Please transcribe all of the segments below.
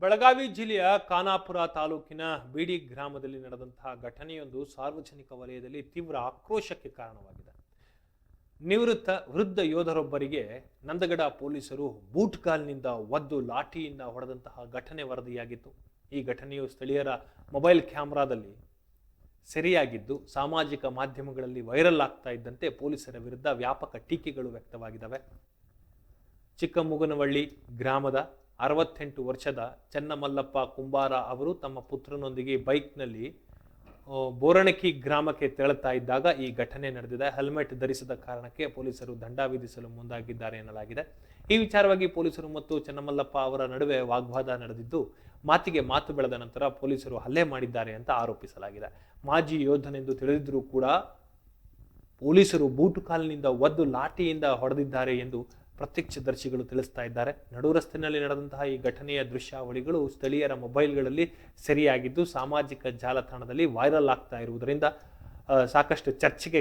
ಬೆಳಗಾವಿ ಜಿಲ್ಲೆಯ ಖಾನಾಪುರ ತಾಲೂಕಿನ ಬಿಡಿ ಗ್ರಾಮದಲ್ಲಿ ನಡೆದಂತಹ ಘಟನೆಯೊಂದು ಸಾರ್ವಜನಿಕ ವಲಯದಲ್ಲಿ ತೀವ್ರ ಆಕ್ರೋಶಕ್ಕೆ ಕಾರಣವಾಗಿದೆ. ನಿವೃತ್ತ ವೃದ್ಧ ಯೋಧರೊಬ್ಬರಿಗೆ ನಂದಗಡ ಪೊಲೀಸರು ಬೂಟ್ ಕಾಲ್ನಿಂದ ಒದ್ದು ಲಾಠಿಯಿಂದ ಹೊಡೆದಂತಹ ಘಟನೆ ವರದಿಯಾಗಿತ್ತು. ಈ ಘಟನೆಯು ಸ್ಥಳೀಯರ ಮೊಬೈಲ್ ಕ್ಯಾಮ್ರಾದಲ್ಲಿ ಸೆರೆಯಾಗಿದ್ದು, ಸಾಮಾಜಿಕ ಮಾಧ್ಯಮಗಳಲ್ಲಿ ವೈರಲ್ ಆಗ್ತಾ ಇದ್ದಂತೆ ಪೊಲೀಸರ ವಿರುದ್ಧ ವ್ಯಾಪಕ ಟೀಕೆಗಳು ವ್ಯಕ್ತವಾಗಿದ್ದಾವೆ. ಚಿಕ್ಕಮುಗನವಳ್ಳಿ ಗ್ರಾಮದ ಅರವತ್ತೆಂಟು ವರ್ಷದ ಚನ್ನಮಲ್ಲಪ್ಪ ಕುಂಬಾರ ಅವರು ತಮ್ಮ ಪುತ್ರನೊಂದಿಗೆ ಬೈಕ್ನಲ್ಲಿ ಬೋರಣಕಿ ಗ್ರಾಮಕ್ಕೆ ತೆರಳುತ್ತಾ ಇದ್ದಾಗ ಈ ಘಟನೆ ನಡೆದಿದೆ. ಹೆಲ್ಮೆಟ್ ಧರಿಸದ ಕಾರಣಕ್ಕೆ ಪೊಲೀಸರು ದಂಡ ವಿಧಿಸಲು ಮುಂದಾಗಿದ್ದಾರೆ ಎನ್ನಲಾಗಿದೆ. ಈ ವಿಚಾರವಾಗಿ ಪೊಲೀಸರು ಮತ್ತು ಚನ್ನಮಲ್ಲಪ್ಪ ಅವರ ನಡುವೆ ವಾಗ್ವಾದ ನಡೆದಿದ್ದು, ಮಾತಿಗೆ ಮಾತು ಬೆಳೆದ ನಂತರ ಪೊಲೀಸರು ಹಲ್ಲೆ ಮಾಡಿದ್ದಾರೆ ಅಂತ ಆರೋಪಿಸಲಾಗಿದೆ. ಮಾಜಿ ಯೋಧನೆಂದು ತಿಳಿದಿದ್ರೂ ಕೂಡ ಪೊಲೀಸರು ಬೂಟು ಕಾಲಿನಿಂದ ಒದ್ದು ಲಾಠಿಯಿಂದ ಹೊಡೆದಿದ್ದಾರೆ ಎಂದು ಪ್ರತ್ಯಕ್ಷದರ್ಶಿಗಳು ತಿಳಿಸ್ತಾ ಇದ್ದಾರೆ. ನಡು ರಸ್ತೆಯಲ್ಲಿ ನಡೆದಂತಹ ಈ ಘಟನೆಯ ದೃಶ್ಯಾವಳಿಗಳು ಸ್ಥಳೀಯರ ಮೊಬೈಲ್ಗಳಲ್ಲಿ ಸೆರೆಯಾಗಿದ್ದು, ಸಾಮಾಜಿಕ ಜಾಲತಾಣದಲ್ಲಿ ವೈರಲ್ ಆಗ್ತಾ ಇರುವುದರಿಂದ ಸಾಕಷ್ಟು ಚರ್ಚೆಗೆ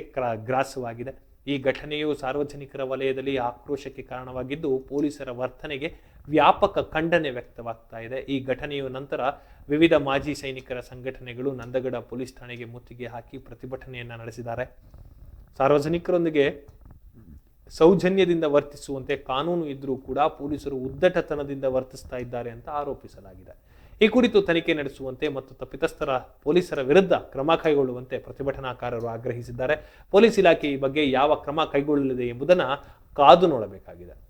ಗ್ರಾಸವಾಗಿದೆ. ಈ ಘಟನೆಯು ಸಾರ್ವಜನಿಕರ ವಲಯದಲ್ಲಿ ಆಕ್ರೋಶಕ್ಕೆ ಕಾರಣವಾಗಿದ್ದು, ಪೊಲೀಸರ ವರ್ತನೆಗೆ ವ್ಯಾಪಕ ಖಂಡನೆ ವ್ಯಕ್ತವಾಗ್ತಾ ಇದೆ. ಈ ಘಟನೆಯ ನಂತರ ವಿವಿಧ ಮಾಜಿ ಸೈನಿಕರ ಸಂಘಟನೆಗಳು ನಂದಗಡ ಪೊಲೀಸ್ ಠಾಣೆಗೆ ಮುತ್ತಿಗೆ ಹಾಕಿ ಪ್ರತಿಭಟನೆಯನ್ನು ನಡೆಸಿದ್ದಾರೆ. ಸಾರ್ವಜನಿಕರೊಂದಿಗೆ ಸೌಜನ್ಯದಿಂದ ವರ್ತಿಸುವಂತೆ ಕಾನೂನು ಇದ್ದರೂ ಕೂಡ ಪೊಲೀಸರು ಉದ್ದಟತನದಿಂದ ವರ್ತಿಸ್ತಾ ಇದ್ದಾರೆ ಅಂತ ಆರೋಪಿಸಲಾಗಿದೆ. ಈ ಕುರಿತು ತನಿಖೆ ನಡೆಸುವಂತೆ ಮತ್ತು ತಪ್ಪಿತಸ್ಥರ ಪೊಲೀಸರ ವಿರುದ್ಧ ಕ್ರಮ ಕೈಗೊಳ್ಳುವಂತೆ ಪ್ರತಿಭಟನಾಕಾರರು ಆಗ್ರಹಿಸಿದ್ದಾರೆ. ಪೊಲೀಸ್ ಇಲಾಖೆ ಈ ಬಗ್ಗೆ ಯಾವ ಕ್ರಮ ಕೈಗೊಳ್ಳಲಿದೆ ಎಂಬುದನ್ನು ಕಾದು ನೋಡಬೇಕಾಗಿದೆ.